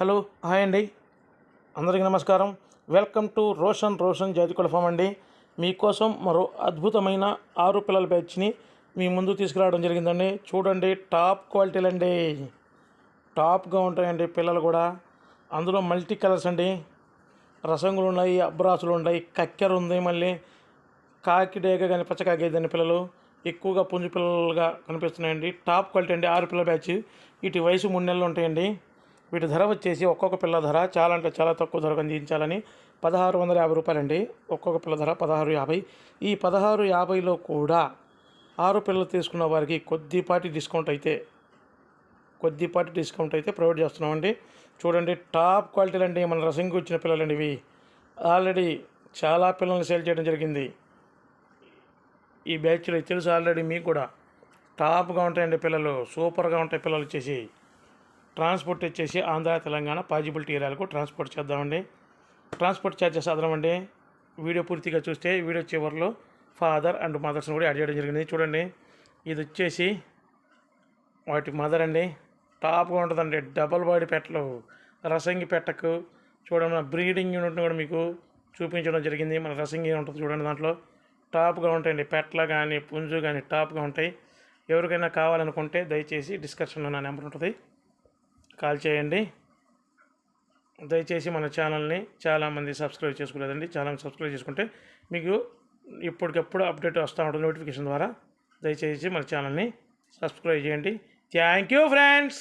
Hello hi అండి. అందరికీ నమస్కారం. వెల్కమ్ టు రోషన్ రోషన్ జాతికుల ఫామ్ అండి. మీకోసం మరో అద్భుతమైన ఆరు పిల్లల బ్యాచ్ని మీ ముందు తీసుకురావడం జరిగిందండి. చూడండి టాప్ క్వాలిటీలు అండి టాప్గా ఉంటాయండి పిల్లలు కూడా. అందులో మల్టీ కలర్స్ అండి. రసంగులు ఉన్నాయి అబ్రాసులు ఉన్నాయి కక్కెర ఉంది మళ్ళీ. కాకిడేగ కానీ పచ్చకాకేదండి పిల్లలు. ఎక్కువగా పుంజు పిల్లలుగా కనిపిస్తున్నాయండి. టాప్ క్వాలిటీ అండి ఆరు పిల్లల బ్యాచ్. ఇటు వయసు మూడు నెలలు ఉంటాయండి. వీటి ధర వచ్చేసి ఒక్కొక్క పిల్ల ధర చాలా అంటే చాలా తక్కువ ధరకు అందించాలని పదహారు వందల యాభై రూపాయలండి. ఒక్కొక్క పిల్ల ధర పదహారు యాభై. ఈ పదహారు యాభైలో కూడా ఆరు పిల్లలు తీసుకున్న వారికి కొద్దిపాటి డిస్కౌంట్ అయితే కొద్దిపాటి డిస్కౌంట్ అయితే ప్రొవైడ్ చేస్తున్నామండి. చూడండి టాప్ క్వాలిటీలు అండి మన రసంకి వచ్చిన పిల్లలండి ఇవి ఆల్రెడీ చాలా పిల్లల్ని సేల్ చేయడం జరిగింది. ఈ బ్యాచ్లో తెలుసు ఆల్రెడీ మీకు కూడా? టాప్గా ఉంటాయండి పిల్లలు సూపర్గా ఉంటాయి పిల్లలు వచ్చేసి ట్రాన్స్పోర్ట్ వచ్చేసి ఆంధ్ర తెలంగాణ పాజిబిలిటీ ఏరియాలకు ట్రాన్స్పోర్ట్ చేద్దామండి. ట్రాన్స్పోర్ట్ ఛార్జెస్ అదనమండి. వీడియో పూర్తిగా చూస్తే వీడియో చివరిలో ఫాదర్ అండ్ మదర్స్ని కూడా యాడ్ చేయడం జరిగింది. చూడండి ఇది వచ్చేసి వాటి మదర్ అండి. టాప్గా ఉంటుందండి. డబల్ బాడీ పెట్టలు రసంగి పెట్టకు. చూడండి మన బ్రీడింగ్ యూనిట్ని కూడా మీకు చూపించడం జరిగింది. మన రసంగి ఉంటుంది చూడండి దాంట్లో. టాప్గా ఉంటాయండి. పెట్టల కానీ పుంజు కానీ టాప్గా ఉంటాయి. ఎవరికైనా కావాలనుకుంటే దయచేసి డిస్క్రిప్షన్లో నా నెంబర్ ఉంటుంది. కాల్ చేయండి. దయచేసి మన ఛానల్ని చాలామంది సబ్స్క్రైబ్ చేసుకోలేదండి. చాలామంది సబ్స్క్రైబ్ చేసుకుంటే మీకు ఇప్పటికప్పుడు అప్డేట్ వస్తూ ఉంటుంది నోటిఫికేషన్ ద్వారా. దయచేసి మన ఛానల్ని సబ్స్క్రైబ్ చేయండి. Thank you friends!